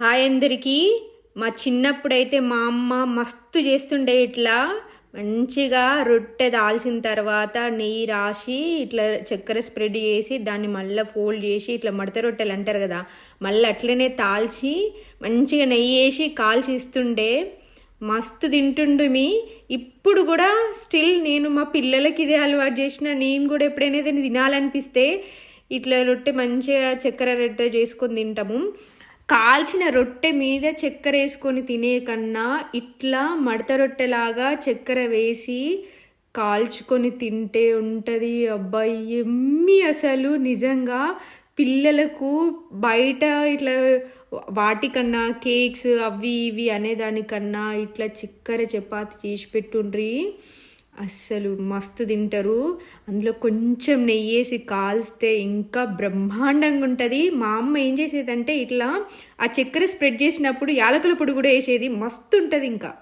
Hi అందరికీ. మా చిన్నప్పుడైతే మా అమ్మ మస్తు చేస్తుండే ఇట్లా. మంచిగా రొట్టె దాల్చిన తర్వాత నెయ్యి రాసి ఇట్లా చక్కెర స్ప్రెడ్ చేసి దాన్ని మళ్ళీ ఫోల్డ్ చేసి ఇట్లా మడత రొట్టెలు అంటారు కదా మళ్ళీ అట్లనే తాల్చి మంచిగా నెయ్యి వేసి కాల్చి ఇస్తుండే. మస్తు తింటుండుమి ఇప్పుడు కూడా స్టిల్ నేను మా పిల్లలకి ఇదే అలవాటు చేసిన. నేను కూడా ఎప్పుడైనా తినాలనిపిస్తే ఇట్లా రొట్టె మంచిగా చక్కెర రొట్టె చేసుకొని తింటాము. కాల్చిన రొట్టె మీద చక్కెర వేసుకొని తినే కన్నా ఇట్లా మడత రొట్టెలాగా చక్కెర వేసి కాల్చుకొని తింటే ఉంటుంది. అబ్బాయి ఎమ్మి అసలు నిజంగా పిల్లలకు బయట ఇట్లా వాటికన్నా కేక్స్ అవి ఇవి అనేదానికన్నా ఇట్లా చక్కెర చపాతి చేసి పెట్టుండ్రి. అస్సలు మస్తు తింటారు. అందులో కొంచెం నెయ్యి వేసి కాల్స్తే ఇంకా బ్రహ్మాండంగా ఉంటుంది. మా అమ్మ ఏం చేసేదంటే ఇట్లా ఆ చక్కెర స్ప్రెడ్ చేసినప్పుడు యాలకుల పొడి కూడా వేసేది. మస్తు ఉంటుంది ఇంకా.